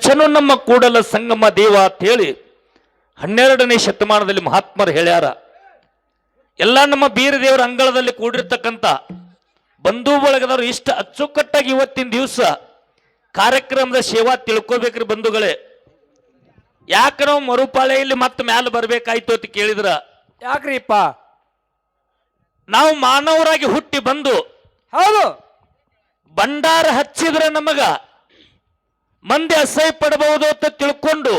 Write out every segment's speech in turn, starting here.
ಮೆಚ್ಚನು ನಮ್ಮ ಕೂಡಲ ಸಂಗಮ ದೇವ ಅಂತ ಹೇಳಿ ಹನ್ನೆರಡನೇ ಶತಮಾನದಲ್ಲಿ ಮಹಾತ್ಮರು ಹೇಳ್ಯಾರ. ಎಲ್ಲ ನಮ್ಮ ಬೀರ ದೇವರ ಅಂಗಳದಲ್ಲಿ ಕೂಡಿರ್ತಕ್ಕಂಥ ಬಂಧು ಬಳಗದವರು ಇಷ್ಟ ಅಚ್ಚುಕಟ್ಟಾಗಿ ಇವತ್ತಿನ ದಿವಸ ಕಾರ್ಯಕ್ರಮದ ಸೇವಾ ತಿಳ್ಕೊಬೇಕ್ರಿ ಬಂಧುಗಳೇ. ಯಾಕೆ ನಾವು ಮರುಪಾಳೆಯಲ್ಲಿ ಮತ್ತೆ ಮ್ಯಾಲ ಬರ್ಬೇಕಾಯ್ತು ಅಂತ ಕೇಳಿದ್ರ. ಯಾಕ್ರಿಪ್ಪ? ನಾವು ಮಾನವರಾಗಿ ಹುಟ್ಟಿ ಬಂದು ಹೌದು. ಭಂಡಾರ ಹಚ್ಚಿದ್ರೆ ನಮಗ. ಮಂದಿ ಅಸಹ್ಯ ಪಡಬಹುದು ಅಂತ ತಿಳ್ಕೊಂಡು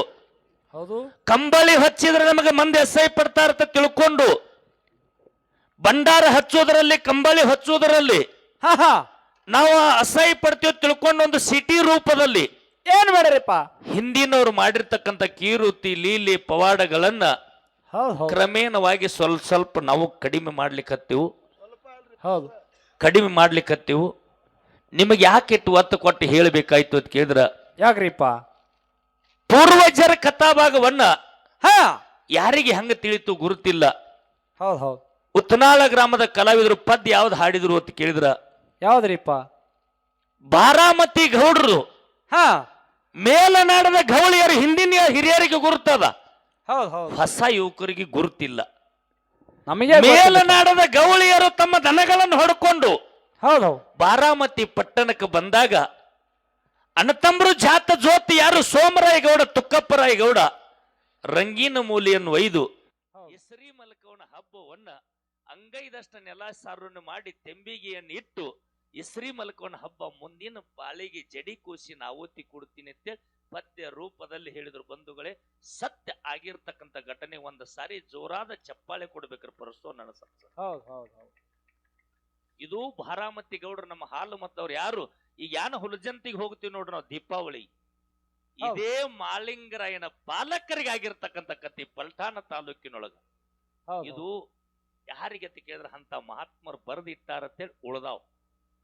ಹೌದು. ಕಂಬಳಿ ಹಚ್ಚಿದ್ರೆ ನಮಗೆ ಮಂದಿ ಅಸಹ್ಯ ಪಡ್ತಾರ ಅಂತ ತಿಳ್ಕೊಂಡು ಭಂಡಾರ ಹಚ್ಚೋದ್ರಲ್ಲಿ ಕಂಬಳಿ ಹಚ್ಚೋದ್ರಲ್ಲಿ ಹಾ ಹಾ. ನಾವು ಅಸಹ್ಯ ಪಡ್ತೀವಿ ತಿಳ್ಕೊಂಡು ಒಂದು ಸಿಟಿ ರೂಪದಲ್ಲಿ ಏನ್ ಮಾಡ್ರಿಪ್ಪ ಹಿಂದಿನವರು ಮಾಡಿರ್ತಕ್ಕಂಥ ಕೀರುತಿ ಲೀಲಿ ಪವಾಡಗಳನ್ನ ಹೌದು ಹೌದು. ಕ್ರಮೇಣವಾಗಿ ಸ್ವಲ್ಪ ಸ್ವಲ್ಪ ನಾವು ಕಡಿಮೆ ಮಾಡ್ಲಿಕ್ಕತ್ತೀವು ಹೌದು. ಕಡಿಮೆ ಮಾಡ್ಲಿಕ್ಕತ್ತೀವು ನಿಮಗೆ ಯಾಕೆ ಇಟ್ಟು ಒತ್ತು ಕೊಟ್ಟು ಹೇಳಬೇಕಾಯ್ತು ಅಂತ ಕೇಳಿದ್ರ? ಯಾಕ್ರಿಪ್ಪ? ಪೂರ್ವಜರ ಕಥಾಭಾಗವನ್ನ ಹ. ಯಾರಿಗೆ ಹಂಗ ತಿಳಿತು ಗುರುತಿಲ್ಲ. ಹೌದು ಹೌದು. ಉತ್ನಾಳ ಗ್ರಾಮದ ಕಲಾವಿದರು ಪದ್ಯ ಯಾವ್ದು ಹಾಡಿದ್ರು ಅಂತ ಕೇಳಿದ್ರ? ಯಾವ್ದ್ರಿಪ್ಪ? ಬಾರಾಮತಿ ಗೌಡ್ರು. ಹ. ಮೇಲನಾಡದ ಗೌಳಿಯರು ಹಿಂದಿನ ಹಿರಿಯರಿಗೆ ಗುರುತದ. ಹೌದು ಹೌದು. ಹೊಸ ಯುವಕರಿಗೆ ಗುರುತಿಲ್ಲ. ನಮಗೆ ಮೇಲನಾಡದ ಗೌಳಿಯರು ತಮ್ಮ ದನಗಳನ್ನು ಹೊಡ್ಕೊಂಡು ಹೌದು ಹೌದು. ಬಾರಾಮತಿ ಪಟ್ಟಣಕ್ಕೆ ಬಂದಾಗ ಅಣ್ಣತಂಬರು ಜಾತ ಜ್ಯೋತಿ ಯಾರು? ಸೋಮರಾಯಗೌಡ ತುಕ್ಕಪ್ಪರಾಯಗೌಡ. ರಂಗಿನ ಗೌಡ ರಂಗೀನ ಮೂಲಿಯನ್ನು ಒಯ್ದು ಹೆಸರಿ ಮಲಕವನ ಹಬ್ಬವನ್ನ ಅಂಗೈದಷ್ಟ ನೆಲ ಸಾರನ್ನು ಮಾಡಿ ತೆಂಬಿಗೆಯನ್ನು ಇಟ್ಟು ಇಸ್ರಿ ಮಲಕವನ ಹಬ್ಬ ಮುಂದಿನ ಬಾಳಿಗೆ ಜಡಿ ಕೂಸಿ ನಾವೂತಿ ಕೊಡ್ತೀನಿ ಅಂತೇಳಿ ಪದ್ಯ ರೂಪದಲ್ಲಿ ಹೇಳಿದ್ರು ಬಂಧುಗಳೇ. ಸತ್ಯ ಆಗಿರ್ತಕ್ಕಂಥ ಘಟನೆ ಒಂದು ಸಾರಿ ಜೋರಾದ ಚಪ್ಪಾಳೆ ಕೊಡ್ಬೇಕ್ರಿ ಪರಸೋ ನನ್ನ ಸಂಸಾರ ಹೌದು ಹೌದು ಹೌದು ಇದು ಭಾರಾಮತಿ ಗೌಡ್ರು ನಮ್ಮ ಹಾಲು ಮತ್ತವ್ರು ಯಾರು? ಈಗ ಯಾನ ಹುಲಜಂತಿಗೆ ಹೋಗ್ತೀವಿ ನೋಡ್ರಿ ನಾವು ದೀಪಾವಳಿ. ಇದೇ ಮಾಲಿಂಗರಾಯನ ಪಾಲಕರಿಗೆ ಆಗಿರ್ತಕ್ಕಂಥ ಕತ್ತಿ ಪಲ್ಟಾಣ ತಾಲೂಕಿನೊಳಗ ಇದು ಯಾರಿಗೆ ಕೇಳಿದ್ರೆ ಅಂತ ಮಹಾತ್ಮರು ಬರೆದಿಟ್ಟಾರಂತೇಳಿ ಉಳ್ದಾವ್.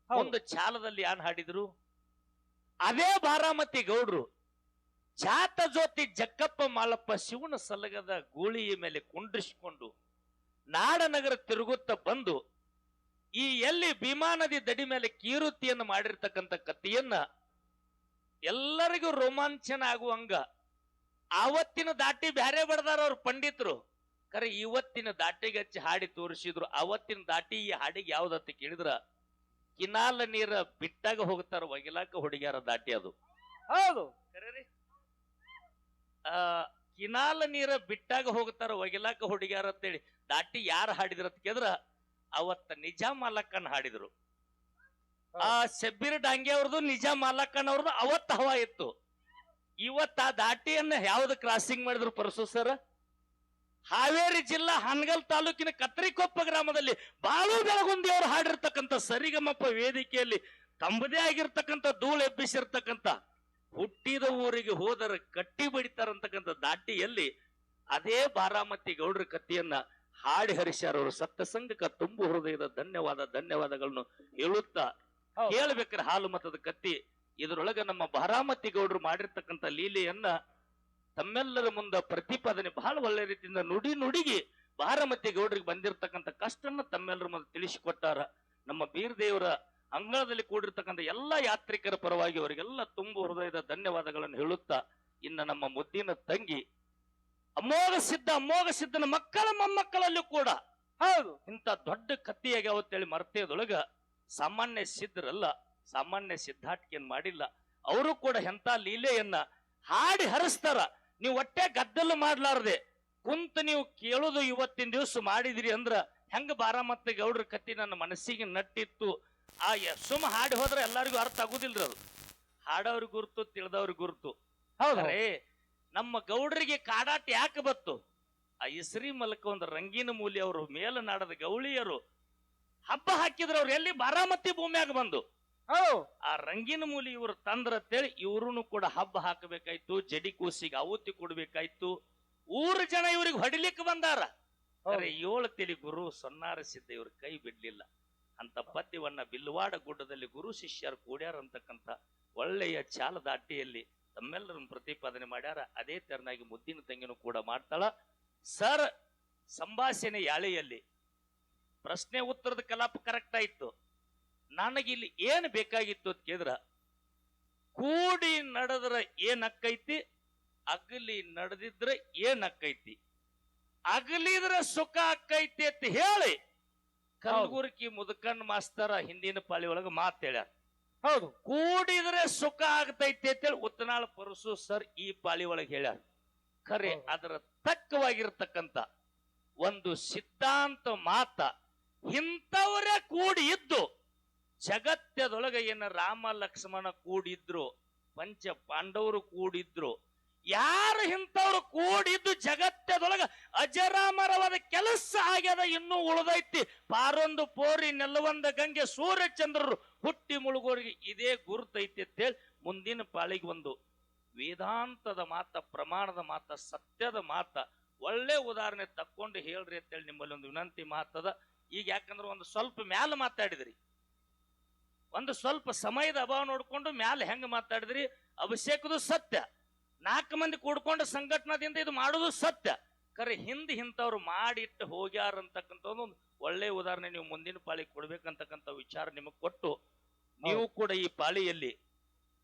ಒಂದು ಚಾಲದಲ್ಲಿ ಯಾನ್ ಹಾಡಿದ್ರು? ಅದೇ ಬಾರಾಮತಿ ಗೌಡ್ರು ಜಾತ ಜ್ಯೋತಿ ಜಕ್ಕಪ್ಪ ಮಾಲಪ್ಪ ಶಿವನ ಸಲಗದ ಗೂಳಿಯ ಮೇಲೆ ಕುಂಡ್ರಿಸಿಕೊಂಡು ನಾಡನಗರ ತಿರುಗುತ್ತ ಬಂದು ಈ ಎಲ್ಲಿ ಭೀಮಾ ನದಿ ದಡಿ ಮೇಲೆ ಕೀರುತಿಯನ್ನು ಮಾಡಿರ್ತಕ್ಕಂಥ ಕತ್ತಿಯನ್ನ ಎಲ್ಲರಿಗೂ ರೋಮಾಂಚನ ಆಗುವಂಗ. ಆವತ್ತಿನ ದಾಟಿ ಬ್ಯಾರೆ ಬಡದಾರ ಅವ್ರ ಪಂಡಿತರು. ಕರೆ ಇವತ್ತಿನ ದಾಟಿಗೆ ಹಚ್ಚಿ ಹಾಡಿ ತೋರಿಸಿದ್ರು. ಅವತ್ತಿನ ದಾಟಿ ಈ ಹಾಡಿಗೆ ಯಾವ್ದತ್ತಿ ಕೇಳಿದ್ರ? ಕಿನಾಲ ನೀರ ಬಿಟ್ಟಾಗ ಹೋಗ್ತಾರ ಒಗಿಲಾಕ ಹುಡುಗಿಯರ ದಾಟಿ ಅದು. ಹೌದು? ಆ ಕಿನಾಲ ನೀರ ಬಿಟ್ಟಾಗ ಹೋಗ್ತಾರ ಒಗಿಲಾಕ ಹುಡುಗಿಯರ ಅಂತೇಳಿ. ದಾಟಿ ಯಾರು ಹಾಡಿದ್ರ ಅಂತ ಕೇಳಿದ್ರ? ಅವತ್ತ ನಿಜಾ ಮಾಲಕ್ಕನ್ ಹಾಡಿದ್ರು. ಆ ಶಬ್ಬೀರ್ ಡಾಂಗೆ ಅವ್ರದ್ದು ನಿಜಾ ಮಾಲಕ್ಕನ್ ಅವ್ರದ್ದು ಅವತ್ತ ಹವಾ ಇತ್ತು. ಇವತ್ತ ಆ ದಾಟಿಯನ್ನ ಯಾವ್ದು ಕ್ರಾಸಿಂಗ್ ಮಾಡಿದ್ರು ಪರಸು ಸರ್? ಹಾವೇರಿ ಜಿಲ್ಲಾ ಹನ್ಗಲ್ ತಾಲೂಕಿನ ಕತ್ರಿಕೊಪ್ಪ ಗ್ರಾಮದಲ್ಲಿ ಬಾಳು ಬೆಳಗುಂದಿ ಅವರು ಹಾಡಿರ್ತಕ್ಕಂಥ ಸರಿಗಮಪ್ಪ ವೇದಿಕೆಯಲ್ಲಿ ತಮ್ಮದೇ ಆಗಿರ್ತಕ್ಕಂಥ ಧೂಳು ಎಬ್ಬಿಸಿರ್ತಕ್ಕಂಥ ಹುಟ್ಟಿದ ಊರಿಗೆ ಹೋದರೆ ಕಟ್ಟಿ ಬಡಿತಾರಂತಕ್ಕಂಥ ದಾಟಿಯಲ್ಲಿ ಅದೇ ಬಾರಾಮತಿ ಗೌಡ್ರ ಕತ್ತಿಯನ್ನ ಹಾಡಿ ಹರಿಸ್ಯಾರ ಅವರು ಸತ್ತ ತುಂಬು ಹೃದಯದ ಧನ್ಯವಾದ ಧನ್ಯವಾದಗಳನ್ನು ಹೇಳುತ್ತಾ ಹೌದು. ಹಾಲು ಮತದ ಕತ್ತಿ. ಇದರೊಳಗೆ ನಮ್ಮ ಬಾರಾಮತಿ ಗೌಡರು ಮಾಡಿರ್ತಕ್ಕಂಥ ಲೀಲೆಯನ್ನ ತಮ್ಮೆಲ್ಲರ ಮುಂದ ಪ್ರತಿಪಾದನೆ ಬಹಳ ಒಳ್ಳೆ ರೀತಿಯಿಂದ ನುಡಿ ನುಡಿಗೆ ಬಾರಾಮತಿ ಗೌಡ್ರಿಗೆ ಬಂದಿರತಕ್ಕಂಥ ಕಷ್ಟನ್ನ ತಮ್ಮೆಲ್ಲರ ಮುಂದೆ ತಿಳಿಸಿಕೊಟ್ಟಾರ. ನಮ್ಮ ಬೀರ್ ದೇವರ ಅಂಗಳದಲ್ಲಿ ಕೂಡಿರ್ತಕ್ಕಂಥ ಎಲ್ಲ ಯಾತ್ರಿಕರ ಪರವಾಗಿ ಅವರಿಗೆಲ್ಲ ತುಂಬು ಹೃದಯದ ಧನ್ಯವಾದಗಳನ್ನು ಹೇಳುತ್ತಾ ಇನ್ನ ನಮ್ಮ ಮುದ್ದಿನ ತಂಗಿ ಅಮೋಘ ಸಿದ್ಧ ಅಮೋಘ ಸಿದ್ಧನ ಮಕ್ಕಳ ಮೊಮ್ಮಕ್ಕಳಲ್ಲೂ ಕೂಡ ಹೌದು. ಇಂಥ ದೊಡ್ಡ ಕತ್ತಿಯಾಗಿ ಅವತ್ತೇಳಿ ಮರ್ತೇದೊಳಗ ಸಾಮಾನ್ಯ ಸಿದ್ಧರಲ್ಲ ಸಾಮಾನ್ಯ ಸಿದ್ಧಾಟಿಕೆಯನ್ನು ಮಾಡಿಲ್ಲ. ಅವರು ಕೂಡ ಎಂತ ಲೀಲೆಯನ್ನ ಹಾಡಿ ಹರಿಸ್ತಾರ. ನೀವು ಒಟ್ಟೆ ಗದ್ದಲು ಮಾಡ್ಲಾರ್ದೆ ಕುಂತ ನೀವು ಕೇಳೋದು ಇವತ್ತಿನ ದಿವಸ ಮಾಡಿದಿರಿ ಅಂದ್ರ ಹೆಂಗ ಬಾರಾಮತ್ತ ಗೌಡ್ರ ಕತ್ತಿ ನನ್ನ ಮನಸ್ಸಿಗೆ ನಟ್ಟಿತ್ತು. ಆ ಸುಮ್ಮ ಹಾಡಿ ಹೋದ್ರೆ ಎಲ್ಲರಿಗೂ ಅರ್ಥ ಆಗುದಿಲ್ರಿ ಅದು ಹಾಡೋರ್ ಗುರುತು ತಿಳಿದವ್ರ ಗುರುತು. ಹೌದು. ಅರೆ ನಮ್ಮ ಗೌಡರಿಗೆ ಕಾಡಾಟ ಯಾಕೆ ಬತ್ತು? ಆ ಇಸ್ರಿ ಮಲಕ ಒಂದು ರಂಗಿನ ಮೂಲಿ ಅವರು ಮೇಲನಾಡದ ಗೌಳಿಯರು ಹಬ್ಬ ಹಾಕಿದ್ರು ಅವ್ರು ಎಲ್ಲಿ ಬಾರಾಮತಿ ಭೂಮಿಯಾಗ ಬಂದು. ಆ ರಂಗಿನ ಮೂಲಿ ಇವರು ತಂದ್ರ ಅಂತೇಳಿ ಇವ್ರು ಕೂಡ ಹಬ್ಬ ಹಾಕಬೇಕಾಯ್ತು ಜಡಿ ಕೂಸಿಗೆ ಆಹುತಿ ಕೊಡ್ಬೇಕಾಯ್ತು. ಊರು ಜನ ಇವ್ರಿಗೆ ಹೊಡಿಲಿಕ್ಕೆ ಬಂದಾರ. ಅರೆ ಏಳು ತಿಳಿ ಗುರು ಸೊನ್ನಾರಿಸಿದ್ದ ಇವ್ರ ಕೈ ಬಿಡ್ಲಿಲ್ಲ. ಅಂತ ಪದ್ಯವನ್ನ ಬಿಲ್ವಾಡ ಗುಡ್ಡದಲ್ಲಿ ಗುರು ಶಿಷ್ಯರು ಕೂಡ್ಯಾರ ಅಂತಕ್ಕಂಥ ಒಳ್ಳೆಯ ಚಾಲದ ಅಡ್ಡಿಯಲ್ಲಿ ತಮ್ಮೆಲ್ಲರನ್ನು ಪ್ರತಿಪಾದನೆ ಮಾಡ್ಯಾರ ಅದೇ ತೆರನಾಗಿ ಮುದ್ದಿನ ತಂಗಿನೂ ಕೂಡ ಮಾಡ್ತಾಳ. ಸರ್ ಸಂಭಾಷಣೆ ಯಾಳೆಯಲ್ಲಿ? ಪ್ರಶ್ನೆ ಉತ್ತರದ ಕಲಾಪ ಕರೆಕ್ಟ್ ಆಯ್ತು. ನನಗಿಲ್ಲಿ ಏನು ಬೇಕಾಗಿತ್ತು ಅಂತ ಕೇಳಿದ್ರ? ಕೂಡಿ ನಡೆದ್ರ ಅಕ್ಕೈತಿ? ಅಗಲಿ ನಡೆದಿದ್ರೆ ಏನ್ ಅಕ್ಕೈತಿ? ಅಗಲಿದ್ರ ಸುಖ ಅಕ್ಕೈತಿ ಅಂತ ಹೇಳಿ ಕಲಬುರ್ಗಿ ಮುದುಕನ್ ಮಾಸ್ತರ ಹಿಂದಿನ ಪಾಳಿ ಒಳಗೆ ಮಾತ್ ಹೇಳ್ಯಾರ. ಹೌದು ಕೂಡಿದ್ರೆ ಸುಖ ಆಗ್ತೈತಿ ಅಂತೇಳಿ ಉತ್ತನಾಳ ಪರಸು ಸರ್ ಈ ಪಾಳಿ ಒಳಗೆ ಹೇಳ್ಯಾರ ಖರೆ. ಅದರ ತಕ್ಕವಾಗಿರ್ತಕ್ಕಂತ ಒಂದು ಸಿದ್ಧಾಂತ ಮಾತ ಇಂಥವರೇ ಕೂಡಿ ಇದ್ದು ಜಗತ್ತದೊಳಗೆ ಏನ ರಾಮ ಲಕ್ಷ್ಮಣ ಕೂಡಿದ್ರು ಪಂಚ ಪಾಂಡವರು ಕೂಡಿದ್ರು ಯಾರು ಇಂಥವ್ರು ಕೂಡಿದ್ದು ಜಗತ್ತದೊಳಗ ಅಜರಾಮರವಾದ ಕೆಲಸ ಆಗ್ಯದ ಇನ್ನೂ ಉಳಿದೈತಿ. ಪಾರೊಂದು ಪೋರಿ ನೆಲ್ಲವಂದ ಗಂಗೆ ಸೂರ್ಯಚಂದ್ರರು ಹುಟ್ಟಿ ಮುಳುಗೋರಿಗೆ ಇದೇ ಗುರುತೈತಿ ಅಂತೇಳಿ ಮುಂದಿನ ಪಾಳಿಗೆ ಒಂದು ವೇದಾಂತದ ಮಾತ, ಪ್ರಮಾಣದ ಮಾತ, ಸತ್ಯದ ಮಾತ, ಒಳ್ಳೆ ಉದಾಹರಣೆ ತಕ್ಕೊಂಡು ಹೇಳ್ರಿ ಅಂತೇಳಿ ನಿಮ್ಮಲ್ಲಿ ಒಂದು ವಿನಂತಿ ಮಾತದ. ಈಗ ಯಾಕಂದ್ರೆ ಒಂದು ಸ್ವಲ್ಪ ಮ್ಯಾಲ ಮಾತಾಡಿದ್ರಿ. ಒಂದು ಸ್ವಲ್ಪ ಸಮಯದ ಅಭಾವ ನೋಡ್ಕೊಂಡು ಮ್ಯಾಲ ಹೆಂಗ ಮಾತಾಡಿದ್ರಿ? ಅಭಿಷೇಕದು ಸತ್ಯ. ನಾಲ್ಕು ಮಂದಿ ಕೂಡ್ಕೊಂಡ ಸಂಘಟನಾದಿಂದ ಇದು ಮಾಡೋದು ಸತ್ಯ. ಕರೆ ಹಿಂದೆ ಇಂಥವ್ರು ಮಾಡಿಟ್ಟು ಹೋಗ್ಯಾರ ಒಂದು ಒಳ್ಳೆ ಉದಾಹರಣೆ ನೀವು ಮುಂದಿನ ಪಾಳಿ ಕೊಡ್ಬೇಕಂತಕ್ಕಂಥ ವಿಚಾರ ನಿಮಗೆ ಕೊಟ್ಟು ನೀವು ಕೂಡ ಈ ಪಾಳಿಯಲ್ಲಿ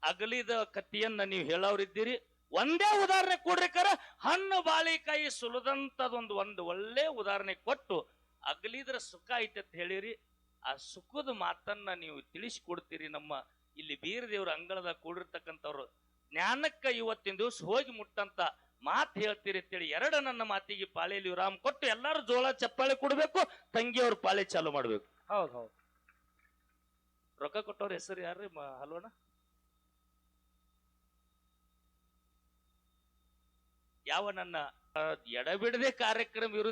ಅಗಲಿದ ಕತ್ತಿಯನ್ನ ನೀವು ಹೇಳೋರಿದ್ದೀರಿ. ಒಂದೇ ಉದಾಹರಣೆ ಕೊಡ್ರಿ ಕರ ಹಣ್ಣು ಬಾಳಿಕಾಯಿ ಸುಲದಂತದೊಂದು ಒಂದು ಒಳ್ಳೆ ಉದಾಹರಣೆ ಕೊಟ್ಟು ಅಗಲಿದ್ರ ಸುಖ ಐತೆ ಅಂತ ಹೇಳಿರಿ. ಆ ಸುಖದ ಮಾತನ್ನ ನೀವು ತಿಳಿಸಿಕೊಡ್ತೀರಿ ನಮ್ಮ ಇಲ್ಲಿ ಬೀರದೇವ್ರ ಅಂಗಳದ ಕೂಡಿರ್ತಕ್ಕಂಥವ್ರು ಜ್ಞಾನಕ್ಕ ಇವತ್ತಿನ ದಿವಸ ಹೋಗಿ ಮುಟ್ಟಂತ ಮಾತು ಹೇಳ್ತೀರಿ ಅಂತೇಳಿ ಎರಡು ನನ್ನ ಮಾತಿಗೆ ಪಾಳೆಯಲ್ಲಿ ವಿರಾಮ ಕೊಟ್ಟು ಎಲ್ಲಾರು ಜೋಳ ಚಪ್ಪಾಳೆ ಕೊಡಬೇಕು ತಂಗಿಯವ್ರ ಪಾಳೆ ಚಾಲು ಮಾಡ್ಬೇಕು. ಹೌದು ಹೌದು. ರೊಕ್ಕ ಕೊಟ್ಟವ್ರ ಹೆಸರು ಯಾರ್ರಿ ಹಲ್ವಣ್ಣ? ಯಾವ ನನ್ನ ಎಡಬಿಡದೆ ಕಾರ್ಯಕ್ರಮ ಇರು